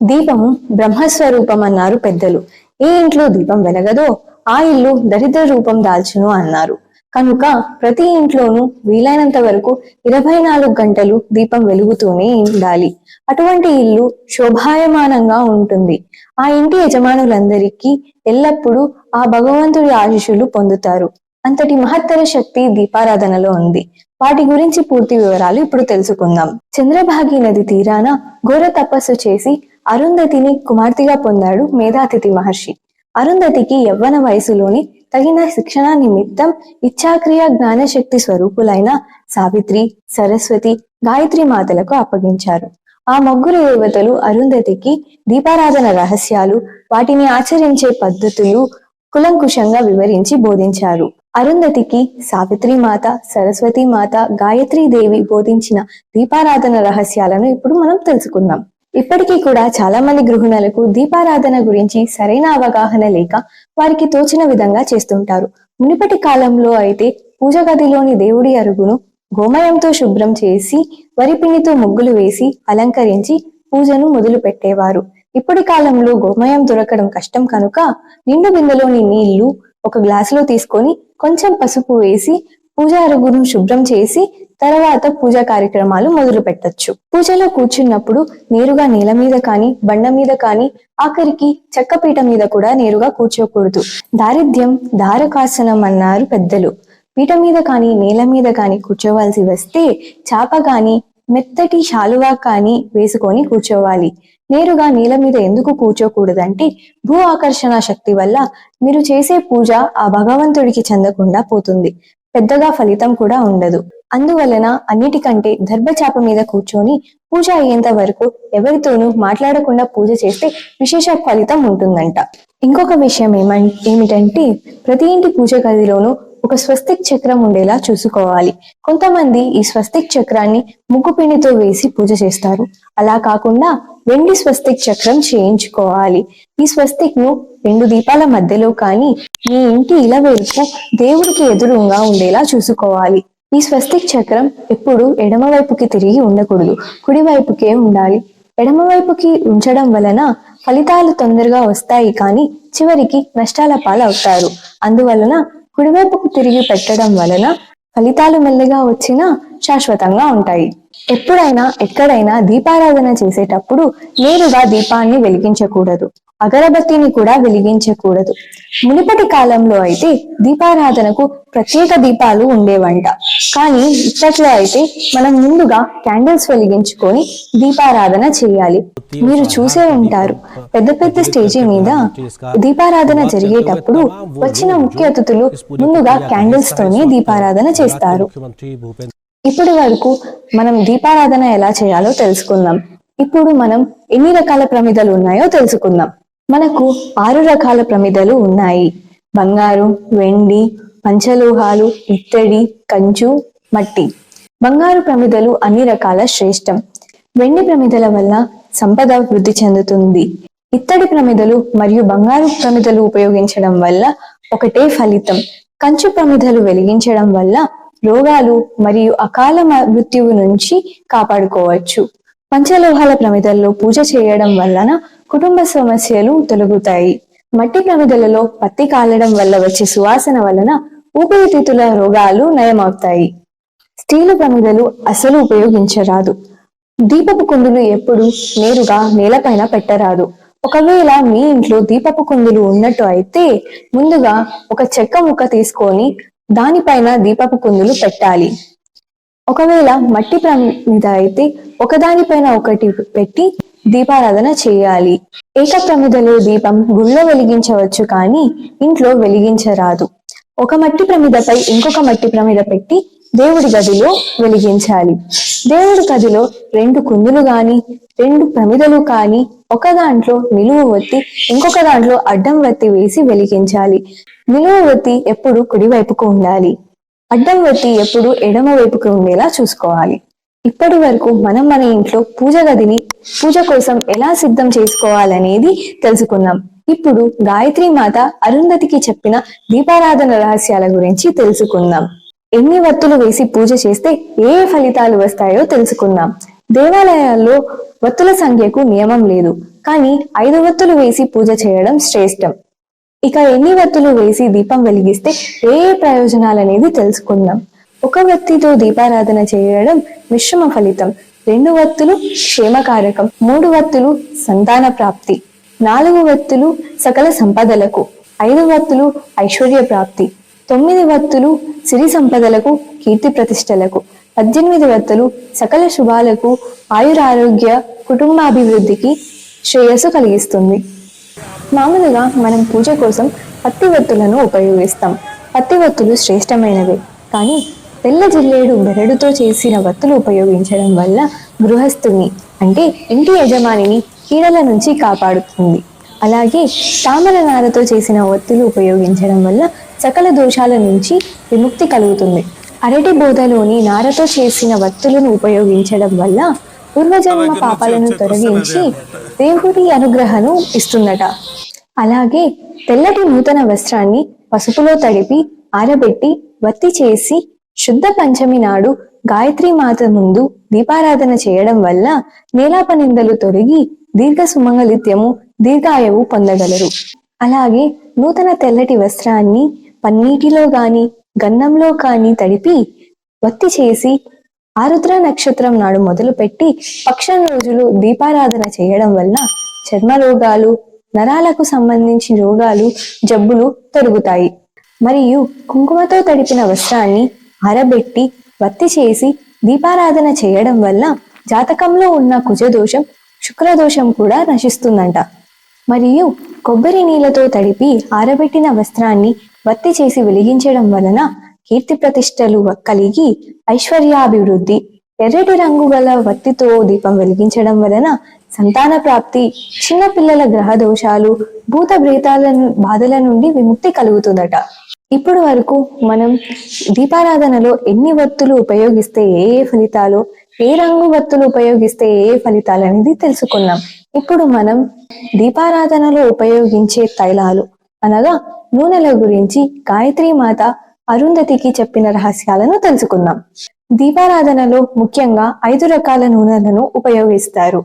దీపం బ్రహ్మస్వరూపం అన్నారు పెద్దలు. ఏ ఇంట్లో దీపం వెలగదో ఆ ఇల్లు దరిద్ర రూపం దాల్చును అన్నారు. కనుక ప్రతి ఇంట్లోనూ వీలైనంత వరకు ఇరవై నాలుగు గంటలు దీపం వెలుగుతూనే ఉండాలి. అటువంటి ఇల్లు శోభాయమానంగా ఉంటుంది. ఆ ఇంటి యజమానులందరికీ ఎల్లప్పుడూ ఆ భగవంతుడి ఆశీస్సులు పొందుతారు. అంతటి మహత్తర శక్తి దీపారాధనలో ఉంది. వాటి గురించి పూర్తి వివరాలు ఇప్పుడు తెలుసుకుందాం. చంద్రభాగి నది తీరాన ఘోర తపస్సు చేసి అరుంధతిని కుమార్తెగా పొందాడు మేధాతిథి మహర్షి. అరుంధతికి యవ్వన వయసులోని తగిన శిక్షణ నిమిత్తం ఇచ్ఛాక్రియ జ్ఞానశక్తి స్వరూపులైన సావిత్రి సరస్వతి గాయత్రి మాతలకు అప్పగించారు. ఆ ముగ్గురు దేవతలు అరుంధతికి దీపారాధన రహస్యాలు వాటిని ఆచరించే పద్ధతులు కులంకుశంగా వివరించి బోధించారు. అరుంధతికి సావిత్రి మాత సరస్వతి మాత గాయత్రీ దేవి బోధించిన దీపారాధన రహస్యాలను ఇప్పుడు మనం తెలుసుకుందాం. ఇప్పటికీ కూడా చాలా మంది గృహిణులకు దీపారాధన గురించి సరైన అవగాహన లేక వారికి తోచిన విధంగా చేస్తుంటారు. మునిపటి కాలంలో అయితే పూజ గదిలోని దేవుడి అరుగును గోమయంతో శుభ్రం చేసి వరిపిండితో ముగ్గులు వేసి అలంకరించి పూజను మొదలు పెట్టేవారు ఇప్పటి కాలంలో గోమయం దొరకడం కష్టం కనుక నిండు బిందెలోని నీళ్ళు ఒక గ్లాసులో తీసుకొని కొంచెం పసుపు వేసి పూజ అరుగును శుభ్రం చేసి తర్వాత పూజా కార్యక్రమాలు మొదలు పెట్టచ్చు. పూజలో కూర్చున్నప్పుడు నేరుగా నేల మీద కానీ బండ మీద కానీ ఆఖరికి చెక్కపీట మీద కూడా నేరుగా కూర్చోకూడదు. దారిద్ర్యం దారకాసనం అన్నారు పెద్దలు. పీట మీద కానీ నేల మీద కానీ కూర్చోవాల్సి వస్తే చాప కానీ మెత్తటి శాలువా కానీ వేసుకొని కూర్చోవాలి. నేరుగా నేల మీద ఎందుకు కూర్చోకూడదంటే భూ ఆకర్షణ శక్తి వల్ల మీరు చేసే పూజ ఆ భగవంతుడికి చెందకుండా పోతుంది. పెద్దగా ఫలితం కూడా ఉండదు. అందువలన అన్నిటికంటే దర్భచాప మీద కూర్చొని పూజ అయ్యేంత వరకు ఎవరితోనూ మాట్లాడకుండా పూజ చేస్తే విశేష ఫలితం ఉంటుందంట. ఇంకొక విషయం ఏమం ఏమిటంటే ప్రతి ఇంటి పూజ గదిలోనూ ఒక స్వస్తిక్ చక్రం ఉండేలా చూసుకోవాలి. కొంతమంది ఈ స్వస్తిక్ చక్రాన్ని ముగ్గుపిండితో వేసి పూజ చేస్తారు. అలా కాకుండా వెండి స్వస్తిక్ చక్రం చేయించుకోవాలి. ఈ స్వస్తిక్ను రెండు దీపాల మధ్యలో కానీ మీ ఇంటి ఇలవేల్పు దేవుడికి ఎదురుగా ఉండేలా చూసుకోవాలి. ఈ స్వస్తిక్ చక్రం ఎప్పుడు ఎడమ వైపుకి తిరిగి ఉండకూడదు. కుడివైపుకే ఉండాలి. ఎడమ వైపుకి ఉంచడం వలన ఫలితాలు తొందరగా వస్తాయి కానీ చివరికి నష్టాల పాలవుతారు. అందువలన కుడివైపుకు తిరిగి పెట్టడం వలన ఫలితాలు మెల్లగా వచ్చినా శాశ్వతంగా ఉంటాయి. ఎప్పుడైనా ఎక్కడైనా దీపారాధన చేసేటప్పుడు నేరుగా దీపాన్ని వెలిగించకూడదు. అగరబత్తిని కూడా వెలిగించకూడదు. మునుపటి కాలంలో అయితే దీపారాధనకు ప్రత్యేక దీపాలు ఉండేవంట. కానీ ఇప్పట్లో అయితే మనం ముందుగా క్యాండిల్స్ వెలిగించుకొని దీపారాధన చేయాలి. మీరు చూసే ఉంటారు పెద్ద పెద్ద స్టేజీ మీద దీపారాధన జరిగేటప్పుడు వచ్చిన ముఖ్య అతిథులు ముందుగా క్యాండిల్స్ తోనే దీపారాధన చేస్తారు. ఇప్పటి వరకు మనం దీపారాధన ఎలా చేయాలో తెలుసుకుందాం. ఇప్పుడు మనం ఎన్ని రకాల ప్రమిదలు ఉన్నాయో తెలుసుకుందాం. మనకు ఆరు రకాల ప్రమిదలు ఉన్నాయి. బంగారు వెండి పంచలోహాలు ఇత్తడి కంచు మట్టి. బంగారు ప్రమిదలు అన్ని రకాల శ్రేష్టం. వెండి ప్రమిదల వల్ల సంపద వృద్ధి చెందుతుంది. ఇత్తడి ప్రమిదలు మరియు బంగారు ప్రమిదలు ఉపయోగించడం వల్ల ఒకటే ఫలితం. కంచు ప్రమిదలు వెలిగించడం వల్ల రోగాలు మరియు అకాల మృత్యువు నుంచి కాపాడుకోవచ్చు. పంచలోహాల ప్రమిదల్లో పూజ చేయడం వలన కుటుంబ సమస్యలు తొలగుతాయి. మట్టి ప్రమిదలలో పత్తి కాలడం వల్ల వచ్చే సువాసన వలన ఊపిరితిత్తుల రోగాలు నయమవుతాయి. స్టీలు ప్రమిదలు అసలు ఉపయోగించరాదు. దీపపు కుందులు ఎప్పుడు నేరుగా నేలపైన పెట్టరాదు. ఒకవేళ మీ ఇంట్లో దీపపు కుందులు ఉన్నట్టు అయితే ముందుగా ఒక చెక్క ముక్క తీసుకొని దానిపైన దీపపు కుందులు పెట్టాలి. ఒకవేళ మట్టి ప్రమిద అయితే ఒకదానిపైన ఒకటి పెట్టి దీపారాధన చేయాలి. ఏక ప్రమిదలో దీపం గుళ్ళో వెలిగించవచ్చు కానీ ఇంట్లో వెలిగించరాదు. ఒక మట్టి ప్రమిదపై ఇంకొక మట్టి ప్రమిద పెట్టి దేవుడి గదిలో వెలిగించాలి. దేవుడి గదిలో రెండు కుందులు గాని రెండు ప్రమిదలు కాని ఒక దాంట్లో నిలువు ఒత్తి ఇంకొక దాంట్లో అడ్డం వత్తి వేసి వెలిగించాలి. నిలువు ఒత్తి ఎప్పుడు కుడివైపుకు ఉండాలి. అడ్డం వత్తి ఎప్పుడు ఎడమ వైపుకు ఉండేలా చూసుకోవాలి. ఇప్పటి వరకు మనం మన ఇంట్లో పూజ గదిని పూజ కోసం ఎలా సిద్ధం చేసుకోవాలనేది తెలుసుకున్నాం. ఇప్పుడు గాయత్రి మాత అరుంధతికి చెప్పిన దీపారాధన రహస్యాల గురించి తెలుసుకుందాం. ఎన్ని వత్తులు వేసి పూజ చేస్తే ఏ ఏ ఫలితాలు వస్తాయో తెలుసుకుందాం. దేవాలయాల్లో వత్తుల సంఖ్యకు నియమం లేదు కానీ ఐదు వత్తులు వేసి పూజ చేయడం శ్రేష్టం. ఇక ఎన్ని వత్తులు వేసి దీపం వెలిగిస్తే ఏ ఏ ప్రయోజనాలు అనేది తెలుసుకుందాం. ఒక వత్తితో దీపారాధన చేయడం మిశ్రమ ఫలితం. రెండు వత్తులు క్షేమకారకం మూడు వత్తులు సంతాన ప్రాప్తి నాలుగు వత్తులు సకల సంపదలకు ఐదు వత్తులు ఐశ్వర్య ప్రాప్తి తొమ్మిది వత్తులు సిరి సంపదలకు కీర్తి ప్రతిష్టలకు. పద్దెనిమిది వత్తులు సకల శుభాలకు ఆయురారోగ్య కుటుంబాభివృద్ధికి శ్రేయస్సు కలిగిస్తుంది. మామూలుగా మనం పూజ కోసం పత్తి ఒత్తులను ఉపయోగిస్తాం. పత్తి ఒత్తులు శ్రేష్టమైనవే. కానీ తెల్ల జిల్లేడు బెరడుతో చేసిన వత్తులు ఉపయోగించడం వల్ల గృహస్థుని అంటే ఇంటి యజమానిని కీడల నుంచి కాపాడుతుంది. అలాగే తామర నారతో చేసిన ఒత్తులు ఉపయోగించడం వల్ల సకల దోషాల నుంచి విముక్తి కలుగుతుంది. అరటి బోధలోని నారతో చేసిన వత్తులను ఉపయోగించడం వల్ల పూర్వజన్మ పాపాలను తొలగించి దేవుడి అనుగ్రహను ఇస్తుందట. అలాగే తెల్లటి నూతన వస్త్రాన్ని పసుపులో తడిపి ఆరబెట్టి వత్తి చేసి శుద్ధ పంచమి నాడు గాయత్రి మాత ముందు దీపారాధన చేయడం వల్ల నీలాప నిందలు తొలగి దీర్ఘ సుమంగళిత్యము దీర్ఘాయువు పొందగలరు. అలాగే నూతన తెల్లటి వస్త్రాన్ని పన్నీటిలో గాని గన్నంలో కాని తడిపి వత్తి చేసి ఆరుద్ర నక్షత్రం నాడు మొదలుపెట్టి పక్షం రోజులు దీపారాధన చేయడం వల్ల చర్మ రోగాలు నరాలకు సంబంధించిన రోగాలు జబ్బులు తొలుగుతాయి. మరియు కుంకుమతో తడిపిన వస్త్రాన్ని ఆరబెట్టి వత్తి చేసి దీపారాధన చేయడం వల్ల జాతకంలో ఉన్న కుజదోషం శుక్రదోషం కూడా నశిస్తుందంట. మరియు కొబ్బరి నీళ్ళతో తడిపి ఆరబెట్టిన వస్త్రాన్ని వత్తి చేసి వెలిగించడం వలన కీర్తి ప్రతిష్టలు కలిగి ఐశ్వర్యాభివృద్ధి. ఎర్రటి రంగు గల వత్తితో దీపం వెలిగించడం వలన సంతాన ప్రాప్తి చిన్న పిల్లల గ్రహ దోషాలు భూత ప్రేతాల బాధల నుండి విముక్తి కలుగుతుందట. ఇప్పుడు వరకు మనం దీపారాధనలో ఎన్ని వత్తులు ఉపయోగిస్తే ఏ ఏ ఫలితాలు ఏ రంగు వత్తులు ఉపయోగిస్తే ఏ ఏ ఫలితాలు అనేది తెలుసుకున్నాం. ఇప్పుడు మనం దీపారాధనలో ఉపయోగించే తైలాలు అనగా నూనెల గురించి గాయత్రి మాత అరుంధతికి చెప్పిన రహస్యాలను తెలుసుకుందాం. దీపారాధనలో ముఖ్యంగా ఐదు రకాల నూనెలను ఉపయోగిస్తారు.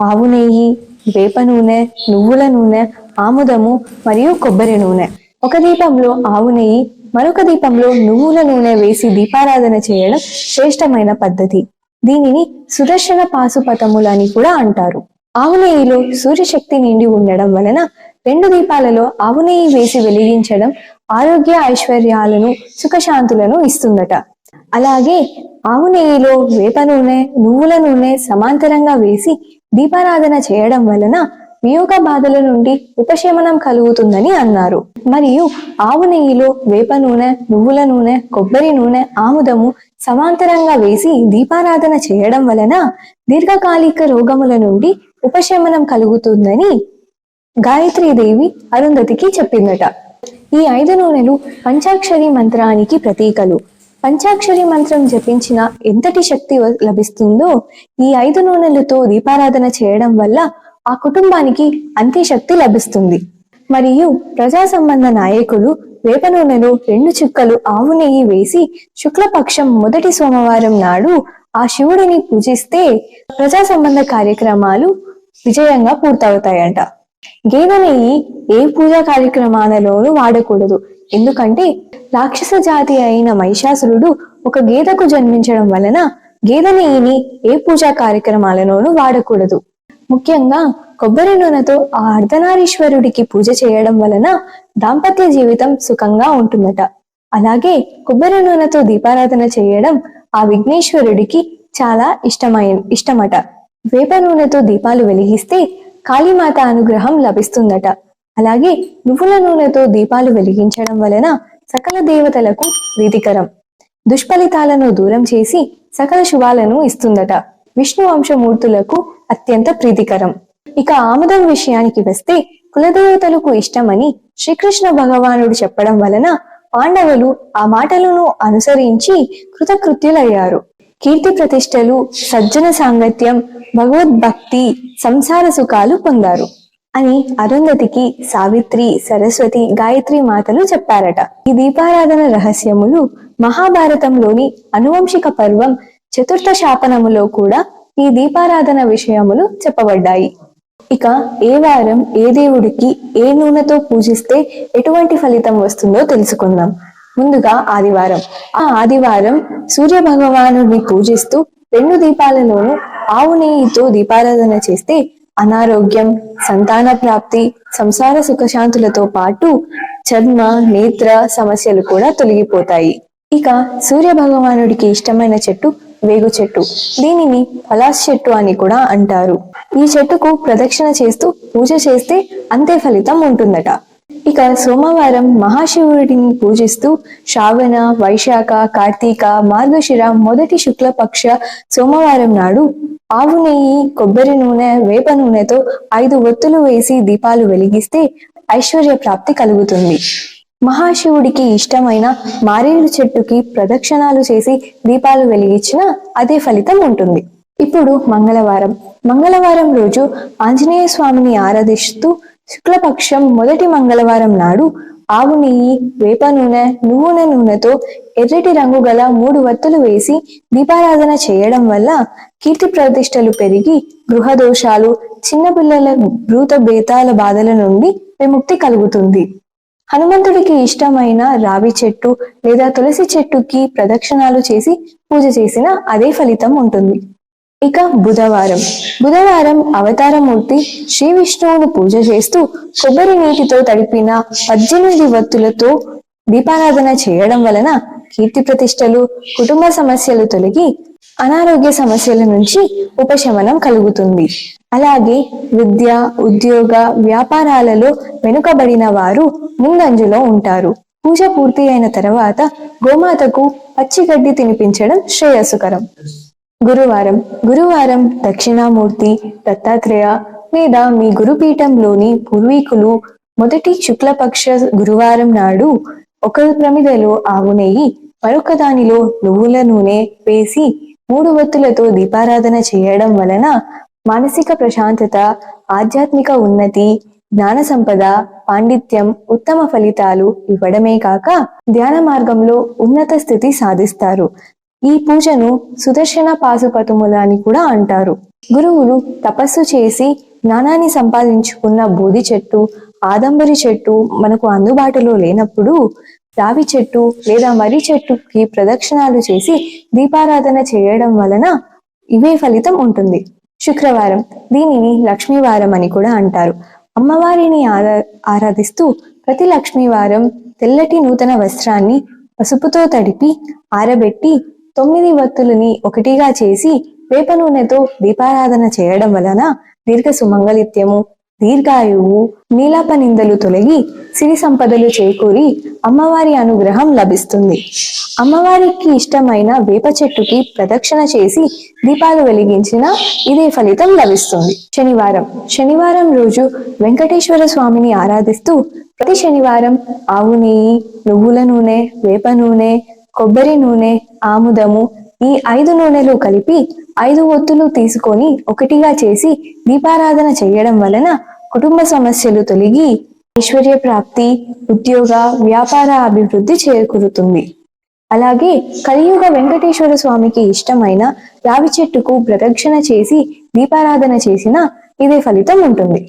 ఆవు నెయ్యి వేప నూనె నువ్వుల నూనె ఆముదము మరియు కొబ్బరి నూనె. ఒక దీపంలో ఆవు నెయ్యి మరొక దీపంలో నువ్వుల నూనె వేసి దీపారాధన చేయడం శ్రేష్టమైన పద్ధతి. దీనిని సుదర్శన పాశుపతములని కూడా అంటారు. ఆవు నెయ్యిలో సూర్యశక్తి నిండి ఉండడం వలన రెండు దీపాలలో ఆవు నెయ్యి వేసి వెలిగించడం ఆరోగ్య ఐశ్వర్యాలను సుఖశాంతులను ఇస్తుందట. అలాగే ఆవు నెయ్యిలో వేప నూనె నువ్వుల నూనె సమాంతరంగా వేసి దీపారాధన చేయడం వలన వియోగ బాధల నుండి ఉపశమనం కలుగుతుందని అన్నారు. మరియు ఆవు నెయ్యిలో వేప నూనె నువ్వుల నూనె కొబ్బరి నూనె ఆముదము సమాంతరంగా వేసి దీపారాధన చేయడం వలన దీర్ఘకాలిక రోగముల నుండి ఉపశమనం కలుగుతుందని గాయత్రీదేవి అరుంధతికి చెప్పిందట. ఈ ఐదు నూనెలు పంచాక్షరి మంత్రానికి ప్రతీకలు. పంచాక్షరి మంత్రం జపించిన ఎంతటి శక్తి లభిస్తుందో ఈ ఐదు నూనెలతో దీపారాధన చేయడం వల్ల ఆ కుటుంబానికి అంతే శక్తి లభిస్తుంది. మరియు ప్రజా సంబంధ నాయకులు వేప నూనెలో రెండు చుక్కలు ఆవు నెయ్యి వేసి శుక్లపక్షం మొదటి సోమవారం నాడు ఆ శివుడిని పూజిస్తే ప్రజా సంబంధ కార్యక్రమాలు విజయంగా పూర్తవుతాయంట. గేదె నెయ్యి ఏ పూజా కార్యక్రమాలలోనూ వాడకూడదు. ఎందుకంటే రాక్షస జాతి అయిన మహిషాసురుడు ఒక గేదెకు జన్మించడం వలన గేదె నెయ్యిని ఏ పూజా కార్యక్రమాలలోనూ వాడకూడదు. ముఖ్యంగా కొబ్బరి నూనెతో ఆ అర్ధనారీశ్వరుడికి పూజ చేయడం వలన దాంపత్య జీవితం సుఖంగా ఉంటుందట. అలాగే కొబ్బరి నూనెతో దీపారాధన చేయడం ఆ విఘ్నేశ్వరుడికి చాలా ఇష్టమై ఇష్టమట. వేప నూనెతో దీపాలు వెలిగిస్తే కాళీమాత అనుగ్రహం లభిస్తుందట. అలాగే నువ్వుల నూనెతో దీపాలు వెలిగించడం వలన సకల దేవతలకు ప్రీతికరం. దుష్ఫలితాలను దూరం చేసి సకల శుభాలను ఇస్తుందట. విష్ణు వంశమూర్తులకు అత్యంత ప్రీతికరం. ఇక ఆముదం విషయానికి వస్తే కులదేవతలకు ఇష్టమని శ్రీకృష్ణ భగవానుడు చెప్పడం వలన పాండవులు ఆ మాటలను అనుసరించి కృతకృత్యులయ్యారు. కీర్తి ప్రతిష్టలు సజ్జన సాంగత్యం భగవద్భక్తి సంసార సుఖాలు పొందారు. అని అరుంధతికి సావిత్రి సరస్వతి గాయత్రి మాతలు చెప్పారట. ఈ దీపారాధన రహస్యములు మహాభారతంలోని అనువంశిక పర్వం చతుర్థ శాపనములో కూడా ఈ దీపారాధన విషయములు చెప్పబడ్డాయి. ఇక ఏ వారం ఏ దేవుడికి ఏ నూనెతో పూజిస్తే ఎటువంటి ఫలితం వస్తుందో తెలుసుకుందాం. ముందుగా ఆదివారం. ఆ ఆదివారం సూర్య భగవానుడిని పూజిస్తూ రెండు దీపాలలోనూ ఆవు నెయ్యితో దీపారాధన చేస్తే అనారోగ్యం సంతాన ప్రాప్తి సంసార సుఖశాంతులతో పాటు చర్మ నేత్ర సమస్యలు కూడా తొలగిపోతాయి. ఇక సూర్య భగవానుడికి ఇష్టమైన చెట్టు వేగు చెట్టు. దీనిని పలాస్ చెట్టు అని కూడా అంటారు. ఈ చెట్టుకు ప్రదక్షిణ చేస్తూ పూజ చేస్తే అంతే ఫలితం ఉంటుందట. ఇక సోమవారం మహాశివుడిని పూజిస్తూ శ్రావణ వైశాఖ కార్తీక మార్గశిర మొదటి శుక్లపక్ష సోమవారం నాడు ఆవు నెయ్యి కొబ్బరి నూనె వేప నూనెతో ఐదు ఒత్తులు వేసి దీపాలు వెలిగిస్తే ఐశ్వర్య ప్రాప్తి కలుగుతుంది. మహాశివుడికి ఇష్టమైన మారేడు చెట్టుకి ప్రదక్షిణాలు చేసి దీపాలు వెలిగించిన అదే ఫలితం ఉంటుంది. ఇప్పుడు మంగళవారం. మంగళవారం రోజు ఆంజనేయ స్వామిని ఆరాధిస్తూ శుక్లపక్షం మొదటి మంగళవారం నాడు ఆవు నెయ్యి వేప నూనె నువ్వుల నూనెతో ఎర్రటి రంగు గల మూడు వత్తులు వేసి దీపారాధన చేయడం వల్ల కీర్తి ప్రతిష్టలు పెరిగి గృహ దోషాలు చిన్నపిల్లల భూత బేతాల బాధల నుండి విముక్తి కలుగుతుంది. హనుమంతుడికి ఇష్టమైన రావి చెట్టు లేదా తులసి చెట్టుకి ప్రదక్షిణాలు చేసి పూజ చేసిన అదే ఫలితం ఉంటుంది. ఇక బుధవారం. బుధవారం అవతారమూర్తి శ్రీ విష్ణువును పూజ చేస్తూ కొబ్బరి నీటితో తడిపిన పద్దెనిమిది వత్తులతో దీపారాధన చేయడం వలన కీర్తి ప్రతిష్టలు కుటుంబ సమస్యలు తొలగి అనారోగ్య సమస్యల నుంచి ఉపశమనం కలుగుతుంది. అలాగే విద్య ఉద్యోగ వ్యాపారాలలో వెనుకబడిన వారు ముందంజలో ఉంటారు. పూజ పూర్తి అయిన తర్వాత గోమాతకు పచ్చిగడ్డి తినిపించడం శ్రేయస్సుకరం గురువారం గురువారం దక్షిణామూర్తి దత్తాత్రేయ లేదా మీ గురుపీఠంలోని పూర్వీకులు మొదటి శుక్లపక్ష గురువారం నాడు ఒక ప్రమిదలో ఆవు నెయ్యి మరొక దానిలో నువ్వుల నూనె వేసి మూడు వత్తులతో దీపారాధన చేయడం వలన మానసిక ప్రశాంతత ఆధ్యాత్మిక ఉన్నతి జ్ఞాన సంపద పాండిత్యం ఉత్తమ ఫలితాలు ఇవ్వడమే కాక ధ్యాన మార్గంలో ఉన్నత స్థితి సాధిస్తారు. ఈ పూజను సుదర్శన పాశుపతముల అని కూడా అంటారు. గురువులు తపస్సు చేసి జ్ఞానాన్ని సంపాదించుకున్న బోధి చెట్టు ఆదంబరి చెట్టు మనకు అందుబాటులో లేనప్పుడు రావి చెట్టు లేదా మర్రి చెట్టుకి ప్రదక్షిణాలు చేసి దీపారాధన చేయడం వలన ఇవే ఫలితం ఉంటుంది. శుక్రవారం దీనిని లక్ష్మీవారం అని కూడా అంటారు. అమ్మవారిని ఆరా ఆరాధిస్తూ ప్రతి లక్ష్మీవారం తెల్లటి నూతన వస్త్రాన్ని పసుపుతో తడిపి ఆరబెట్టి తొమ్మిది వత్తులని ఒకటిగా చేసి వేప నూనెతో దీపారాధన చేయడం వలన దీర్ఘ సుమంగళిత్యము దీర్ఘాయువు నీలాప నిందలు తొలగి సిరి సంపదలు చేకూరి అమ్మవారి అనుగ్రహం లభిస్తుంది. అమ్మవారికి ఇష్టమైన వేప చెట్టుకి ప్రదక్షిణ చేసి దీపాలు వెలిగించిన ఇదే ఫలితం లభిస్తుంది. శనివారం. శనివారం రోజు వెంకటేశ్వర స్వామిని ఆరాధిస్తూ ప్రతి శనివారం ఆవు నెయ్యి నువ్వుల నూనె వేప నూనె కొబ్బరి నూనె ఆముదము ఈ ఐదు నూనెలు కలిపి ఐదు ఒత్తులు తీసుకొని ఒకటిగా చేసి దీపారాధన చేయడం వలన కుటుంబ సమస్యలు తొలగి ఐశ్వర్య ప్రాప్తి ఉద్యోగ వ్యాపార అభివృద్ధి చేకూరుతుంది. అలాగే కలియుగ వెంకటేశ్వర స్వామికి ఇష్టమైన రావి చెట్టుకు ప్రదక్షిణ చేసి దీపారాధన చేసిన ఇదే ఫలితం ఉంటుంది.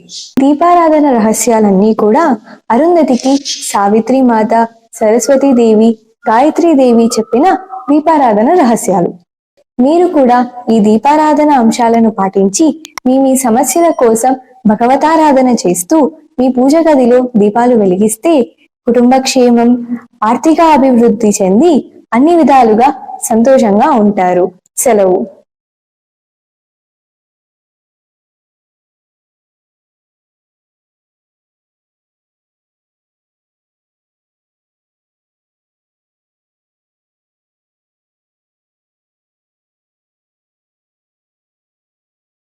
దీపారాధన రహస్యాలన్నీ కూడా అరుంధతికి సావిత్రి మాత సరస్వతీ గాయత్రీదేవి గాయత్రీ దేవి చెప్పిన దీపారాధన రహస్యాలు. మీరు కూడా ఈ దీపారాధన అంశాలను పాటించి మీ మీ సమస్యల కోసం భగవతారాధన చేస్తూ మీ పూజ గదిలో దీపాలు వెలిగిస్తే కుటుంబ క్షేమం ఆర్థిక అభివృద్ధి చెంది అన్ని విధాలుగా సంతోషంగా ఉంటారు. సెలవు.